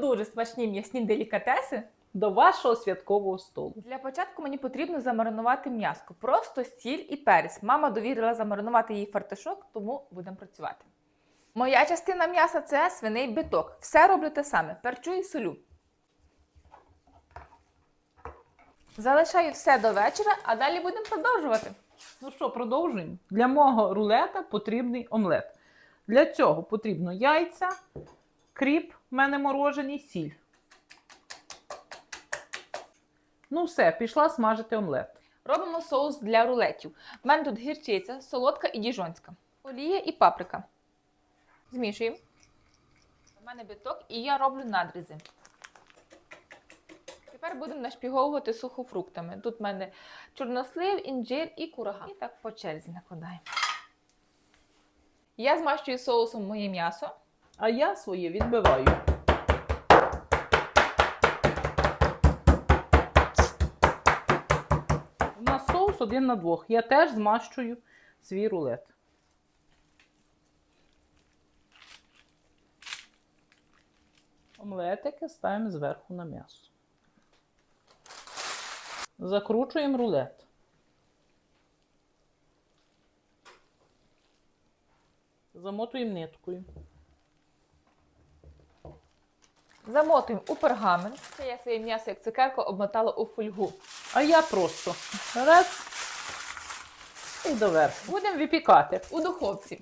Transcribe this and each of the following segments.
Дуже смачні м'ясні делікатеси. До вашого святкового столу. Для початку мені потрібно замаринувати м'яско. Просто сіль і перець. Мама довірила замаринувати їй фартишок, тому будемо працювати. Моя частина м'яса це свиний биток. Все роблю те саме: перчу і солю. Залишаю все до вечора, а далі будемо продовжувати. Ну що, продовжуємо. Для мого рулета потрібний омлет. Для цього потрібно яйця, кріп, в мене морожений, сіль. Ну все, пішла смажити омлет. Робимо соус для рулетів. У мене тут гірчиця, солодка і діжонська, олія і паприка. Змішуємо. У мене биток і я роблю надрізи. Тепер будемо нашпіговувати сухофруктами. Тут в мене чорнослив, інжир і курага. І так по черзі накладаємо. Я змащую соусом моє м'ясо. А я своє відбиваю. У нас соус один на двох. Я теж змащую свій рулет. Омлетики ставимо зверху на м'ясо. Закручуємо рулет. Замотуємо ниткою. Замотуємо у пергамент. Це я своє м'ясо як цукерку обмотала у фольгу. А я просто раз і доверху. Будемо випікати. У духовці.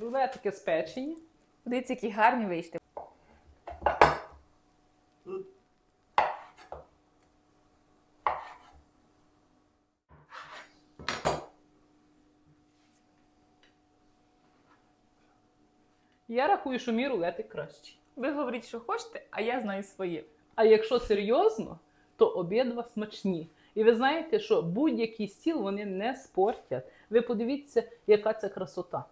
Рулетики спечені. Дивіться, які гарні вийшли. Я рахую, що мій рулетик кращий. Ви говоріть, що хочете, а я знаю своє. А якщо серйозно, то обидва смачні. І ви знаєте, що будь-який стіл вони не спортять. Ви подивіться, яка це красота.